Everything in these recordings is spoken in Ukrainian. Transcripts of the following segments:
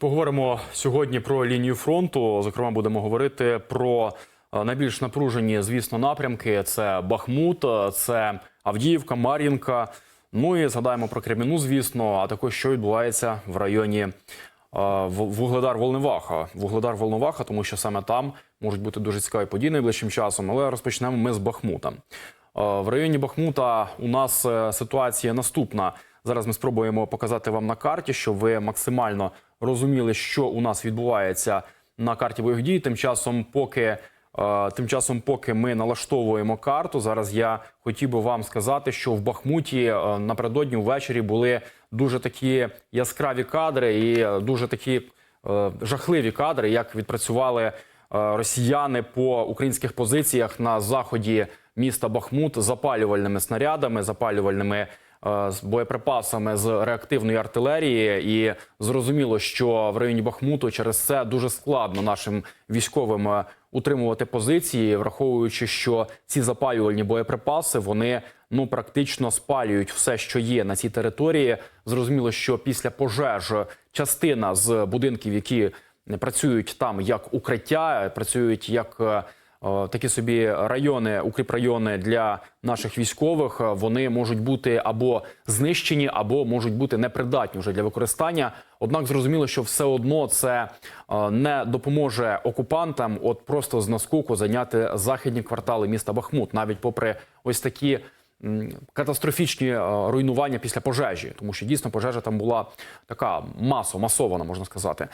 Поговоримо сьогодні про лінію фронту. Зокрема, будемо говорити про е, найбільш напружені, звісно, напрямки: це Бахмут, е, це Авдіївка, Мар'їнка. Ну і згадаємо про Креміну, звісно, а також що відбувається в районі е, Вугледар Волноваха. Вугледар Волноваха, тому що саме там можуть бути дуже цікаві події найближчим часом. Але розпочнемо ми з Бахмута. В районі Бахмута у нас ситуація наступна. Зараз ми спробуємо показати вам на карті, щоб ви максимально розуміли, що у нас відбувається на карті бойових дій. Тим часом, поки е, тим часом, поки ми налаштовуємо карту, зараз я хотів би вам сказати, що в Бахмуті е, напередодні ввечері були дуже такі яскраві кадри і е, дуже такі жахливі кадри, як відпрацювали росіяни по українських позиціях на заході міста Бахмут запалювальними снарядами, запалювальними з боєприпасами з реактивної артилерії, і зрозуміло, що в районі Бахмуту через це дуже складно нашим військовим е, утримувати позиції, враховуючи, що ці запалювальні боєприпаси вони ну практично спалюють все, що є на цій території. Зрозуміло, що після пожеж частина з будинків, які працюють там як укриття, працюють як е, е, такі собі райони, укріпрайони для наших військових. е, Вони можуть бути або знищені, або можуть бути непридатні вже для використання. Однак зрозуміло, що все одно це е, не допоможе окупантам, от просто з наскоку зайняти західні квартали міста Бахмут, навіть попри ось такі. Катастрофічні е, руйнування після пожежі, тому що дійсно пожежа там була така масо, масована, можна сказати.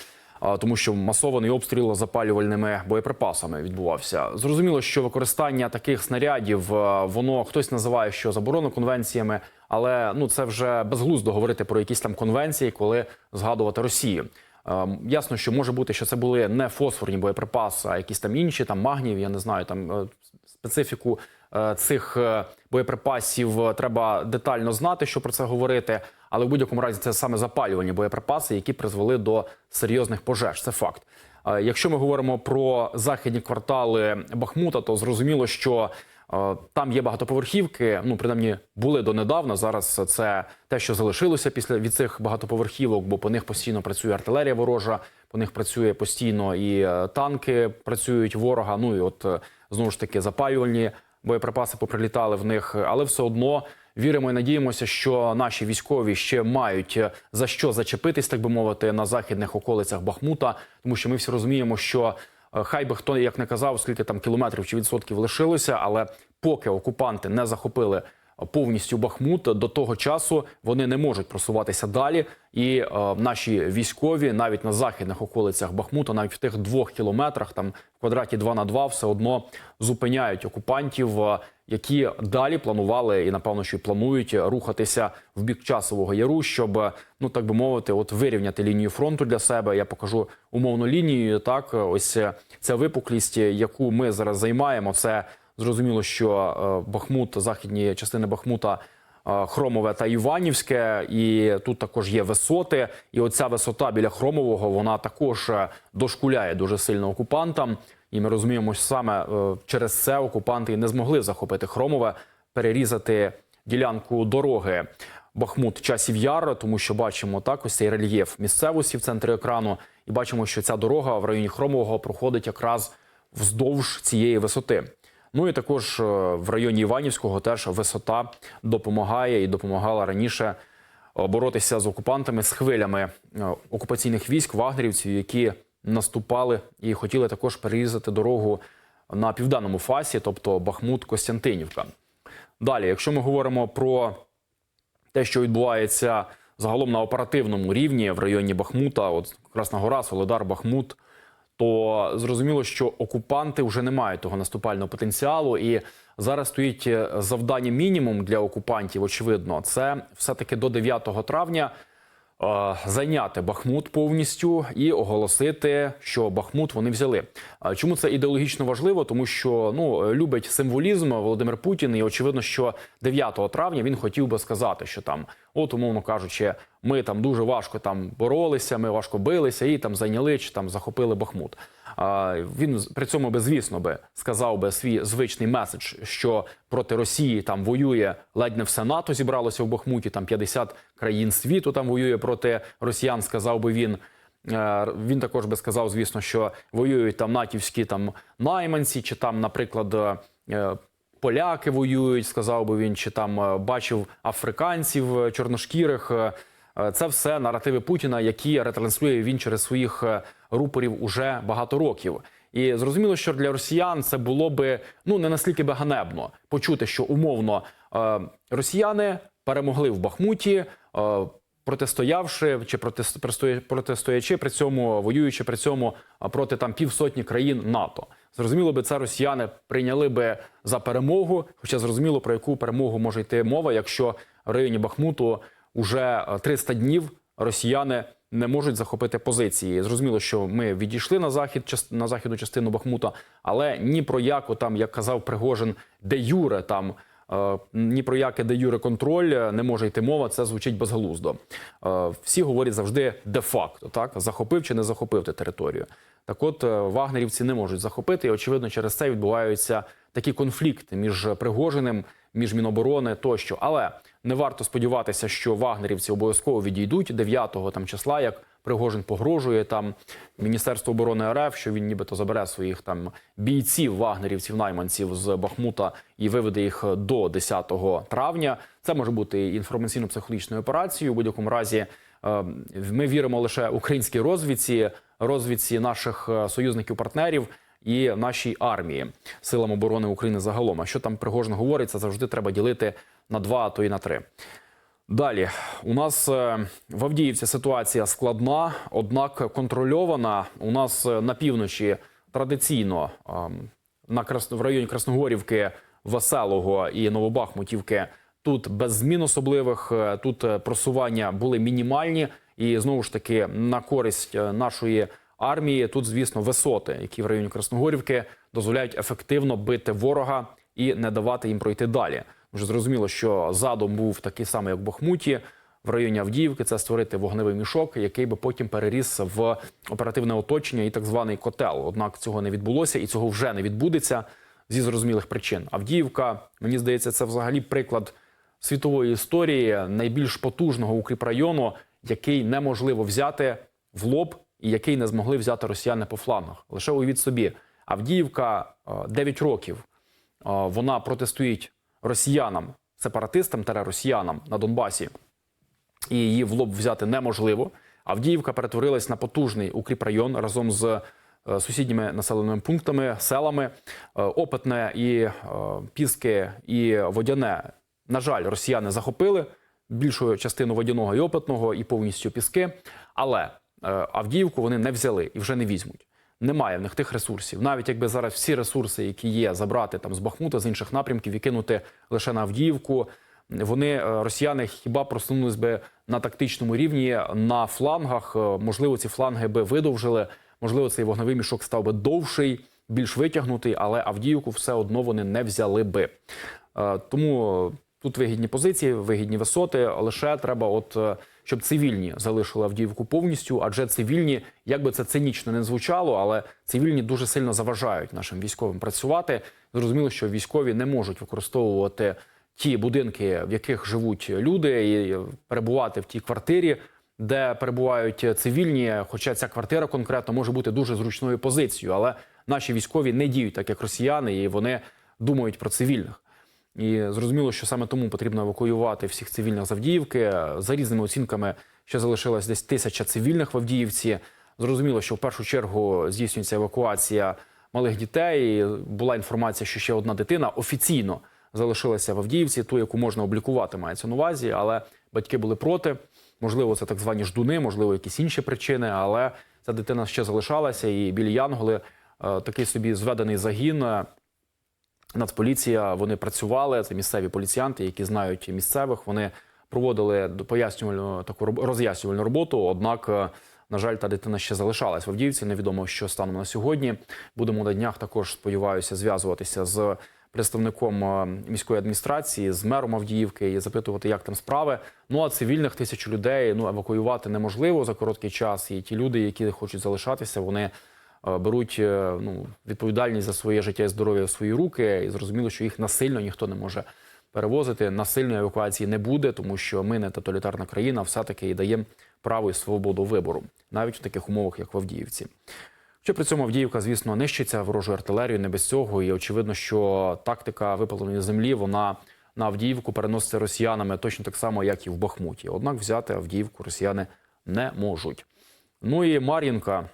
Тому що масований обстріл запалювальними боєприпасами відбувався. Зрозуміло, що використання таких снарядів е, воно хтось називає, що заборонено конвенціями, але ну це вже безглуздо говорити про якісь там конвенції, коли згадувати Росію. Е, Ясно, що може бути, що це були не фосфорні боєприпаси, а якісь там інші, там магнів, я не знаю, там е, специфіку цих е, боєприпасів е, треба детально знати, що про це говорити. Але в будь-якому разі це саме запалювані боєприпаси, які призвели до серйозних пожеж. Це факт. Е, Якщо ми говоримо про західні квартали Бахмута, то зрозуміло, що е, там є багатоповерхівки. Ну принаймні були донедавна. Зараз це те, що залишилося після від цих багатоповерхівок, бо по них постійно працює артилерія ворожа, по них працює постійно і е, танки працюють ворога. Ну і от е, знову ж таки запалювальні боєприпаси поприлітали в них, але все одно. Віримо і надіємося, що наші військові ще мають е, за що зачепитись, так би мовити, на західних околицях Бахмута, тому що ми всі розуміємо, що е, хай би хто як не казав, скільки там кілометрів чи відсотків лишилося, але поки окупанти не захопили повністю Бахмут, до того часу вони не можуть просуватися далі. І е, наші військові навіть на західних околицях Бахмута, навіть в тих двох кілометрах, там в квадраті 2 на 2, все одно зупиняють окупантів, е, які далі планували і напевно, що й планують рухатися в бік часового яру, щоб е, ну так би мовити, от вирівняти лінію фронту для себе. Я покажу умовну лінію. Так, ось е, ця випуклість, яку ми зараз займаємо, це зрозуміло, що е, Бахмут, західні частини Бахмута. е, Хромове та Іванівське, і тут також є висоти. І оця висота біля Хромового вона також е, дошкуляє дуже сильно окупантам. І ми розуміємо, що саме через це окупанти не змогли захопити Хромове, перерізати ділянку дороги Бахмут часів яр, тому що бачимо так ось цей рельєф місцевості в центрі екрану, і бачимо, що ця дорога в районі Хромового проходить якраз вздовж цієї висоти. Ну і також е, в районі Іванівського теж висота допомагає і допомагала раніше боротися з окупантами з хвилями е, окупаційних військ, вагнерівців, які наступали і хотіли також перерізати дорогу на південному фасі, тобто Бахмут-Костянтинівка. Далі, якщо ми говоримо про те, що відбувається загалом на оперативному рівні в районі Бахмута, от Красна Гора, Солидар, Бахмут, то зрозуміло, що окупанти вже не мають того наступального потенціалу, і зараз стоїть е, завдання мінімум для окупантів. Очевидно, це все таки до 9 травня. е, Зайняти Бахмут повністю і оголосити, що Бахмут вони взяли. Чому це ідеологічно важливо? Тому що ну любить символізм Володимир Путін, і очевидно, що 9 травня він хотів би сказати, що там, от умовно кажучи, ми там дуже важко там боролися, ми важко билися і там зайняли чи там захопили Бахмут. А він при цьому би, звісно, би сказав би свій звичний меседж, що проти Росії там воює ледь не все НАТО зібралося в Бахмуті. Там 50 країн світу там воює проти росіян. Сказав би він. Е, Він також би сказав, звісно, що воюють там натівські там найманці, чи там, наприклад, е, поляки воюють, сказав би він, чи там е, бачив африканців е, чорношкірих. Е, Це все наративи Путіна, які ретранслює він через своїх рупорів уже багато років. І зрозуміло, що для росіян це було би ну не настільки би ганебно почути, що умовно росіяни перемогли в Бахмуті. Протистоявши чи протис- протистоячи при цьому, воюючи при цьому проти там півсотні країн НАТО, зрозуміло би, це росіяни прийняли би за перемогу. Хоча зрозуміло про яку перемогу може йти мова, якщо в районі Бахмуту уже е, 300 днів росіяни не можуть захопити позиції. Зрозуміло, що ми відійшли на захід на західну частину Бахмута, але ні про яку там, як казав Пригожин, де Юре там. е, Ні про яке де юре контроль е, не може йти мова. Це звучить безглуздо. Е, Всі говорять завжди де-факто, так захопив чи не захопив ти територію. Так, от е, вагнерівці не можуть захопити, і очевидно, через це відбуваються такі конфлікти між Пригожиним, між Міноборони тощо. Але не варто сподіватися, що вагнерівці обов'язково відійдуть 9-го там числа, як Пригожин погрожує там Міністерство оборони РФ, що він нібито забере своїх там бійців, вагнерівців, найманців з Бахмута і виведе їх до 10 травня. Це може бути інформаційно-психологічною операцією. У будь-якому разі ми віримо лише українській розвідці, розвідці наших е, союзників-партнерів і нашій армії, силам оборони України загалом. А що там Пригожин говорить, це завжди треба ділити на два, а то і на три. Далі у нас е, в Авдіївці ситуація складна, однак контрольована. У нас е, на півночі традиційно ем, на в районі Красногорівки, Веселого і Новобахмутівки. Тут без змін особливих. е, Тут е, просування були мінімальні, і знову ж таки на користь е, нашої армії. Тут, звісно, висоти, які в районі Красногорівки дозволяють ефективно бити ворога і не давати їм пройти далі. Вже зрозуміло, що задум був такий самий, як в Бахмуті. В районі Авдіївки це створити вогневий мішок, який би потім переріс в оперативне оточення і так званий котел. Однак цього не відбулося і цього вже не відбудеться зі зрозумілих причин. Авдіївка, мені здається, це взагалі приклад світової історії найбільш потужного укріпрайону, який неможливо взяти в лоб і який не змогли взяти росіяни по флангах. Лише уявіть собі, Авдіївка е, 9 років. е, Вона протистоїть росіянам, сепаратистам та росіянам на Донбасі, і її в лоб взяти неможливо. Авдіївка перетворилась на потужний укріпрайон разом з е, сусідніми населеними пунктами, селами. Е, Опитне і е, Піски і Водяне. На жаль, росіяни захопили більшу частину водяного і опитного, і повністю піски. Але е, Авдіївку вони не взяли і вже не візьмуть. Немає в них тих ресурсів. Навіть якби зараз всі ресурси, які є, забрати там з Бахмута, з інших напрямків і кинути лише на Авдіївку. Вони е, росіяни хіба просунулись би на тактичному рівні на флангах. Е, Можливо, ці фланги би видовжили. Можливо, цей вогневий мішок став би довший, більш витягнутий, але Авдіївку все одно вони не взяли би. Тому тут вигідні позиції, вигідні висоти. Лише треба, от е, щоб цивільні залишили Авдіївку повністю, адже цивільні, як би це цинічно не звучало, але цивільні дуже сильно заважають нашим військовим працювати. Зрозуміло, що військові не можуть використовувати ті будинки, в яких живуть люди, і перебувати в тій квартирі, де перебувають цивільні. Хоча ця квартира конкретно може бути дуже зручною позицією, але наші військові не діють так, як росіяни, і вони думають про цивільних. І зрозуміло, що саме тому потрібно евакуювати всіх цивільних з Авдіївки. За різними оцінками ще залишилось десь тисяча цивільних в Авдіївці. Зрозуміло, що в першу чергу здійснюється евакуація малих дітей. Була інформація, що ще одна дитина офіційно залишилася в Авдіївці, ту, яку можна облікувати, мається на увазі, але батьки були проти. Можливо, це так звані ждуни, можливо, якісь інші причини, але ця дитина ще залишалася, і білі Янголи е, такий собі зведений загін. Нацполіція вони працювали. Це місцеві поліціянти, які знають місцевих. Вони проводили пояснювальну таку роз'яснювальну роботу. Однак, е, на жаль, та дитина ще залишалась в Авдіївці. Невідомо, що станом на сьогодні. Будемо на днях також сподіваюся зв'язуватися з представником е, міської адміністрації, з мером Авдіївки і запитувати, як там справи. Ну а цивільних тисячу людей ну евакуювати неможливо за короткий час. І ті люди, які хочуть залишатися, вони беруть е, ну, відповідальність за своє життя і здоров'я в свої руки, і зрозуміло, що їх насильно ніхто не може перевозити. Насильної евакуації не буде, тому що ми не тоталітарна країна, все таки і даємо право і свободу вибору, навіть в таких умовах, як в Авдіївці. Що при цьому Авдіївка, звісно, нищиться ворожою артилерією, не без цього. І очевидно, що тактика випаленої землі вона на Авдіївку переноситься росіянами точно так само, як і в Бахмуті. Однак взяти Авдіївку росіяни не можуть. Ну і Мар'їнка.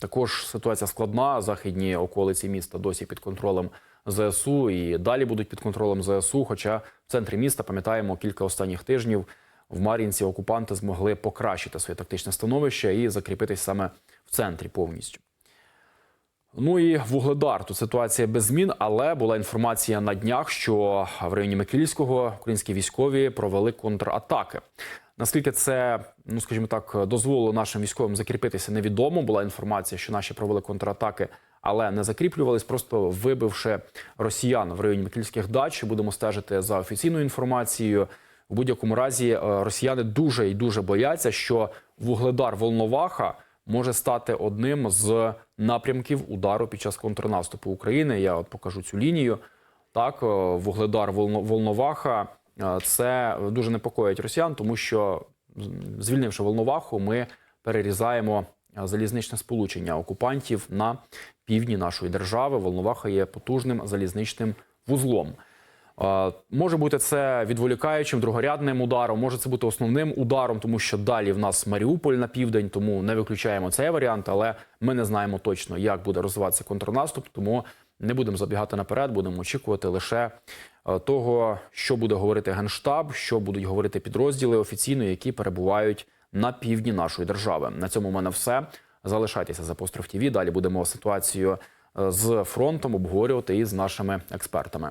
Також ситуація складна. Західні околиці міста досі під контролем ЗСУ і далі будуть під контролем ЗСУ. Хоча в центрі міста пам'ятаємо кілька останніх тижнів в Мар'їнці окупанти змогли покращити своє тактичне становище і закріпитись саме в центрі повністю. Ну і Вугледар. Тут ситуація без змін, але була інформація на днях, що в районі Микільського українські військові провели контратаки. Наскільки це, ну скажімо так, дозволило нашим військовим закріпитися, невідомо. Була інформація, що наші провели контратаки, але не закріплювались, просто вибивши росіян в районі Микільських дач. Будемо стежити за офіційною інформацією. У будь-якому разі е, росіяни дуже і дуже бояться, що Вугледар Волноваха може стати одним з напрямків удару під час контрнаступу України. Я от покажу цю лінію. Так, е, Вугледар Волно- Волноваха це дуже непокоїть росіян, тому що звільнивши Волноваху, ми перерізаємо е, залізничне сполучення окупантів на півдні нашої держави. Волноваха є потужним залізничним вузлом. Е, Може бути це відволікаючим другорядним ударом, може це бути основним ударом, тому що далі в нас Маріуполь на південь, тому не виключаємо цей варіант, але ми не знаємо точно, як буде розвиватися контрнаступ, тому не будемо забігати наперед, будемо очікувати лише е, того, що буде говорити генштаб, що будуть говорити підрозділи офіційно, які перебувають на півдні нашої держави. На цьому в мене все. Залишайтеся за Постров ТІВІ. Далі будемо ситуацію е, з фронтом обговорювати і з нашими експертами.